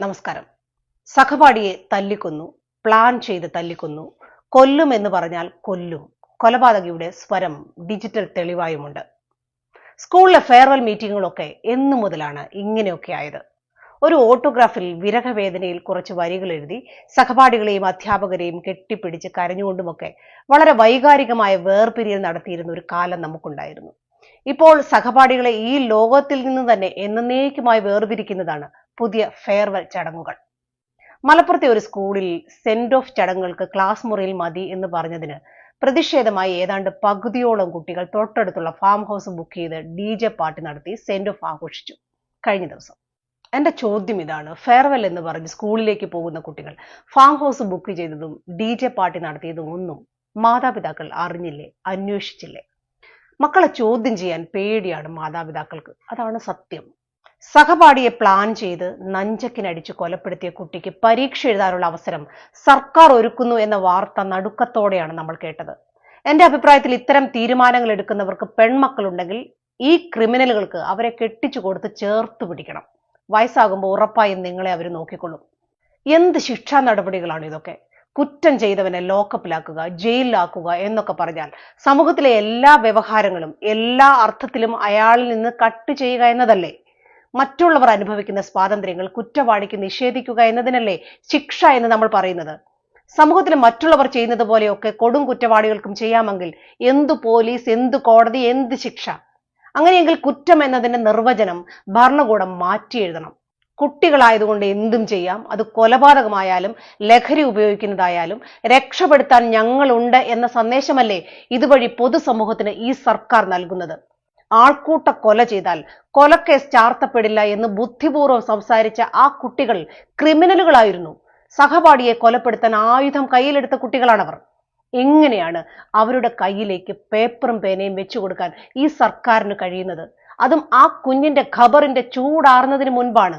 നമസ്കാരം. സഹപാഠിയെ തല്ലിക്കൊന്നു പ്ലാൻ ചെയ്ത് തല്ലിക്കൊന്നു കൊല്ലും എന്ന് പറഞ്ഞാൽ കൊല്ലും. കൊലപാതകിയുടെ സ്വരം ഡിജിറ്റൽ തെളിവായുമുണ്ട്. സ്കൂളിലെ ഫെയർവെൽ മീറ്റിങ്ങുകളൊക്കെ എന്നു മുതലാണ് ഇങ്ങനെയൊക്കെ ആയത്. ഒരു ഓട്ടോഗ്രാഫിൽ വിരഹവേദനയിൽ കുറച്ച് വരികൾ എഴുതി സഹപാഠികളെയും അധ്യാപകരെയും കെട്ടിപ്പിടിച്ച് കരഞ്ഞുകൊണ്ടുമൊക്കെ വളരെ വൈകാരികമായ വേർപിരിയൽ നടത്തിയിരുന്ന ഒരു കാലം നമുക്കുണ്ടായിരുന്നു. ഇപ്പോൾ സഹപാഠികളെ ഈ ലോകത്തിൽ നിന്ന് തന്നെ എന്നേക്കുമായി വേർതിരിക്കുന്നതാണ് പുതിയ ഫെയർവെൽ ചടങ്ങുകൾ. മലപ്പുറത്തെ ഒരു സ്കൂളിൽ സെൻഡ് ഓഫ് ചടങ്ങുകൾക്ക് ക്ലാസ് മുറിയിൽ മതി എന്ന് പറഞ്ഞതിന് പ്രതിഷേധമായി ഏതാണ്ട് പകുതിയോളം കുട്ടികൾ തൊട്ടടുത്തുള്ള ഫാം ഹൗസ് ബുക്ക് ചെയ്ത് ഡി ജെ പാട്ട് നടത്തി സെൻഡ് ഓഫ് ആഘോഷിച്ചു. കഴിഞ്ഞ ദിവസം. എന്റെ ചോദ്യം ഇതാണ് ഫെയർവെൽ എന്ന് പറഞ്ഞ് സ്കൂളിലേക്ക് പോകുന്ന കുട്ടികൾ ഫാം ഹൗസ് ബുക്ക് ചെയ്തതും ഡി ജെ പാർട്ടി നടത്തിയതും ഒന്നും മാതാപിതാക്കൾ അറിഞ്ഞില്ലേ അന്വേഷിച്ചില്ലേ? മക്കളെ ചോദ്യം ചെയ്യാൻ പേടിയാണ് മാതാപിതാക്കൾക്ക്. അതാണ് സത്യം. സഹപാഠിയെ പ്ലാൻ ചെയ്ത് നഞ്ചക്കിനടിച്ച് കൊലപ്പെടുത്തിയ കുട്ടിക്ക് പരീക്ഷ എഴുതാനുള്ള അവസരം സർക്കാർ ഒരുക്കുന്നു എന്ന വാർത്ത നടുക്കത്തോടെയാണ് നമ്മൾ കേട്ടത്. എന്റെ അഭിപ്രായത്തിൽ ഇത്തരം തീരുമാനങ്ങൾ എടുക്കുന്നവർക്ക് പെൺമക്കളുണ്ടെങ്കിൽ ഈ ക്രിമിനലുകൾക്ക് അവരെ കെട്ടിച്ചു കൊടുത്ത് ചേർത്ത് പിടിക്കണം. വയസ്സാകുമ്പോൾ ഉറപ്പായും നിങ്ങളെ അവർ നോക്കിക്കൊള്ളും. എന്ത് ശിക്ഷാ നടപടികളാണ് ഇതൊക്കെ? കുറ്റം ചെയ്തവനെ ലോക്കപ്പിലാക്കുക ജയിലിലാക്കുക എന്നൊക്കെ പറഞ്ഞാൽ സമൂഹത്തിലെ എല്ലാ വ്യവഹാരങ്ങളും എല്ലാ അർത്ഥത്തിലും അയാളിൽ നിന്ന് കട്ട് ചെയ്യുക എന്നതല്ലേ? മറ്റുള്ളവർ അനുഭവിക്കുന്ന സ്വാതന്ത്ര്യങ്ങൾ കുറ്റവാളിക്ക് നിഷേധിക്കുക എന്നതിനല്ലേ ശിക്ഷ എന്ന് നമ്മൾ പറയുന്നത്. സമൂഹത്തിൽ മറ്റുള്ളവർ ചെയ്യുന്നത് പോലെയൊക്കെ കൊടും കുറ്റവാളികൾക്കും ചെയ്യാമെങ്കിൽ എന്തു പോലീസ് എന്തു കോടതി എന്ത് ശിക്ഷ? അങ്ങനെയെങ്കിൽ കുറ്റം എന്നതിന്റെ നിർവചനം ഭരണകൂടം മാറ്റി എഴുതണം. കുട്ടികളായതുകൊണ്ട് എന്തും ചെയ്യാം. അത് കൊലപാതകമായാലും ലഹരി ഉപയോഗിക്കുന്നതായാലും രക്ഷപ്പെടുത്താൻ ഞങ്ങളുണ്ട് എന്ന സന്ദേശമല്ലേ ഇതുവഴി പൊതുസമൂഹത്തിന് ഈ സർക്കാർ നൽകുന്നത്? ആൾക്കൂട്ട കൊല ചെയ്താൽ കൊലക്കേസ് ചാർത്തപ്പെടില്ല എന്ന് ബുദ്ധിപൂർവം സംസാരിച്ച ആ കുട്ടികൾ ക്രിമിനലുകളായിരുന്നു. സഹപാഠിയെ കൊലപ്പെടുത്താൻ ആയുധം കയ്യിലെടുത്ത കുട്ടികളാണവർ. എങ്ങനെയാണ് അവരുടെ കയ്യിലേക്ക് പേപ്പറും പേനയും വെച്ചു കൊടുക്കാൻ ഈ സർക്കാരിന് കഴിയുന്നത്? അതും ആ കുഞ്ഞിന്റെ ഖബറിന്റെ ചൂടാറുന്നതിന് മുൻപാണ്.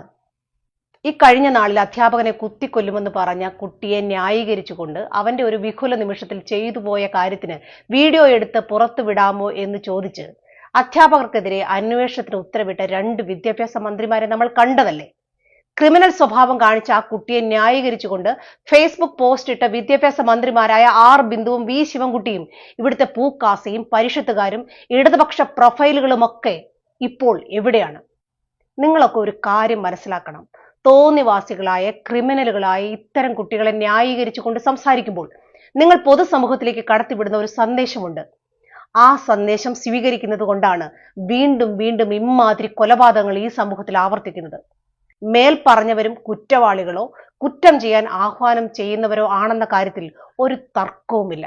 ഈ കഴിഞ്ഞ നാളിൽ അധ്യാപകനെ കുത്തിക്കൊല്ലുമെന്ന് പറഞ്ഞ കുട്ടിയെ ന്യായീകരിച്ചുകൊണ്ട് അവന്റെ ഒരു വിഹുല നിമിഷത്തിൽ ചെയ്തു പോയ കാര്യത്തിന് വീഡിയോ എടുത്ത് പുറത്തു വിടാമോ എന്ന് ചോദിച്ച് അധ്യാപകർക്കെതിരെ അന്വേഷണത്തിന് ഉത്തരവിട്ട രണ്ട് വിദ്യാഭ്യാസ മന്ത്രിമാരെ നമ്മൾ കണ്ടതല്ലേ? ക്രിമിനൽ സ്വഭാവം കാണിച്ച ആ കുട്ടിയെ ന്യായീകരിച്ചുകൊണ്ട് ഫേസ്ബുക്ക് പോസ്റ്റ് ഇട്ട വിദ്യാഭ്യാസ മന്ത്രിമാരായ ആർ ബിന്ദുവും വി ശിവൻകുട്ടിയും ഇവിടുത്തെ പൂക്കാസയും പരിഷത്തുകാരും ഇടതുപക്ഷ പ്രൊഫൈലുകളുമൊക്കെ ഇപ്പോൾ എവിടെയാണ്? നിങ്ങളൊക്കെ ഒരു കാര്യം മനസ്സിലാക്കണം. തോന്നിവാസികളായ ക്രിമിനലുകളായ ഇത്തരം കുട്ടികളെ ന്യായീകരിച്ചുകൊണ്ട് സംസാരിക്കുമ്പോൾ നിങ്ങൾ പൊതുസമൂഹത്തിലേക്ക് കടത്തിവിടുന്ന ഒരു സന്ദേശമുണ്ട്. ആ സന്ദേശം സ്വീകരിക്കുന്നത് കൊണ്ടാണ് വീണ്ടും വീണ്ടും ഇമ്മാതിരി കൊലപാതകങ്ങൾ ഈ സമൂഹത്തിൽ ആവർത്തിക്കുന്നത്. മേൽ പറഞ്ഞവരും കുറ്റവാളികളോ കുറ്റം ചെയ്യാൻ ആഹ്വാനം ചെയ്യുന്നവരോ ആണെന്ന കാര്യത്തിൽ ഒരു തർക്കവുമില്ല.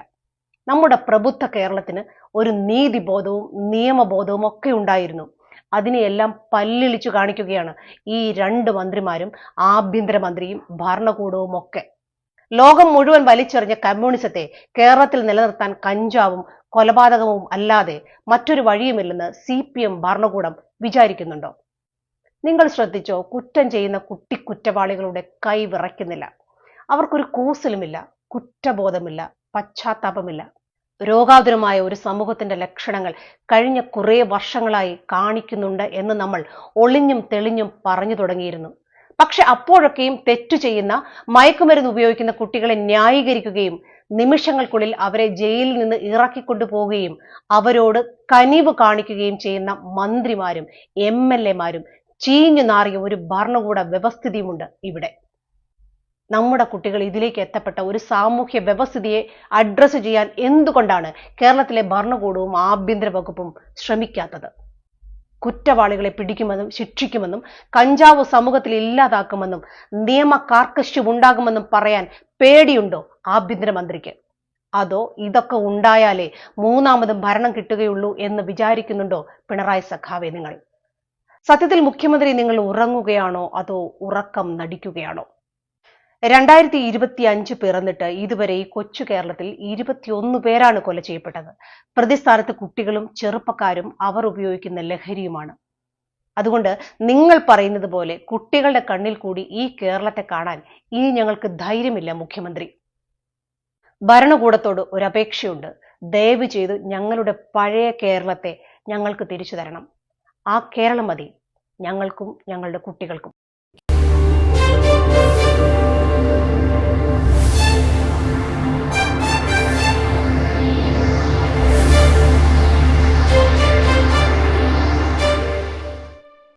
നമ്മുടെ പ്രബുദ്ധ കേരളത്തിന് ഒരു നീതിബോധവും നിയമബോധവും ഒക്കെ ഉണ്ടായിരുന്നു. അതിനെയെല്ലാം പല്ലിളിച്ചു കാണിക്കുകയാണ് ഈ രണ്ട് മന്ത്രിമാരും ആഭ്യന്തരമന്ത്രിയും ഭരണകൂടവും ഒക്കെ ലോകം മുഴുവൻ വലിച്ചെറിഞ്ഞ കമ്മ്യൂണിസത്തെ കേരളത്തിൽ നിലനിർത്താൻ കഞ്ചാവും കൊലപാതകവും അല്ലാതെ മറ്റൊരു വഴിയുമില്ലെന്ന് സി പി എം ഭരണകൂടം വിചാരിക്കുന്നുണ്ടോ? നിങ്ങൾ ശ്രദ്ധിച്ചോ കുറ്റം ചെയ്യുന്ന കുട്ടി കുറ്റവാളികളുടെ കൈ വിറയ്ക്കുന്നില്ല. അവർക്കൊരു കൂസലുമില്ല കുറ്റബോധമില്ല പശ്ചാത്താപമില്ല. രോഗാതുരമായ ഒരു സമൂഹത്തിന്റെ ലക്ഷണങ്ങൾ കഴിഞ്ഞ കുറേ വർഷങ്ങളായി കാണിക്കുന്നുണ്ട് എന്ന് നമ്മൾ ഒളിഞ്ഞും തെളിഞ്ഞും പറഞ്ഞു തുടങ്ങിയിരുന്നു. പക്ഷെ അപ്പോഴൊക്കെയും തെറ്റു ചെയ്യുന്ന മയക്കുമരുന്ന് ഉപയോഗിക്കുന്ന കുട്ടികളെ ന്യായീകരിക്കുകയും നിമിഷങ്ങൾക്കുള്ളിൽ അവരെ ജയിലിൽ നിന്ന് ഇറക്കിക്കൊണ്ടുപോവുകയും അവരോട് കനിവ് കാണിക്കുകയും ചെയ്യുന്ന മന്ത്രിമാരും എം എൽ എമാരും ചീഞ്ഞു നാറിയ ഒരു ഭരണകൂട വ്യവസ്ഥിതിയുമുണ്ട് ഇവിടെ. നമ്മുടെ കുട്ടികൾ ഇതിലേക്ക് എത്തപ്പെട്ട ഒരു സാമൂഹ്യ വ്യവസ്ഥിതിയെ അഡ്രസ്സ് ചെയ്യാൻ എന്തുകൊണ്ടാണ് കേരളത്തിലെ ഭരണകൂടവും ആഭ്യന്തര വകുപ്പും ശ്രമിക്കാത്തത്? കുറ്റവാളികളെ പിടിക്കുമെന്നും ശിക്ഷിക്കുമെന്നും കഞ്ചാവ് സമൂഹത്തിൽ ഇല്ലാതാക്കുമെന്നും നിയമ കാർക്കശ്യം ഉണ്ടാകുമെന്നും പറയാൻ പേടിയുണ്ടോ ആഭ്യന്തരമന്ത്രിക്ക്? അതോ ഇതൊക്കെ ഉണ്ടായാലേ മൂന്നാമതും ഭരണം കിട്ടുകയുള്ളൂ എന്ന് വിചാരിക്കുന്നുണ്ടോ പിണറായി സഖാവെ നിങ്ങൾ? സത്യത്തിൽ മുഖ്യമന്ത്രി നിങ്ങൾ ഉറങ്ങുകയാണോ അതോ ഉറക്കം നടിക്കുകയാണോ? രണ്ടായിരത്തി ഇരുപത്തി അഞ്ച് പിറന്നിട്ട് ഇതുവരെ ഈ കൊച്ചു കേരളത്തിൽ ഇരുപത്തിയൊന്ന് പേരാണ് കൊല ചെയ്യപ്പെട്ടത്. പ്രതിസ്ഥാനത്ത് കുട്ടികളും ചെറുപ്പക്കാരും അവർ ഉപയോഗിക്കുന്ന ലഹരിയുമാണ്. അതുകൊണ്ട് നിങ്ങൾ പറയുന്നത് പോലെ കുട്ടികളുടെ കണ്ണിൽ കൂടി ഈ കേരളത്തെ കാണാൻ ഇനി ഞങ്ങൾക്ക് ധൈര്യമില്ല മുഖ്യമന്ത്രി. ഭരണകൂടത്തോട് ഒരു അപേക്ഷയുണ്ട്. ദയവ് ചെയ്ത് ഞങ്ങളുടെ പഴയ കേരളത്തെ ഞങ്ങൾക്ക് തിരിച്ചു തരണം. ആ കേരളം മതി. ഞങ്ങൾക്കും ഞങ്ങളുടെ കുട്ടികൾക്കും.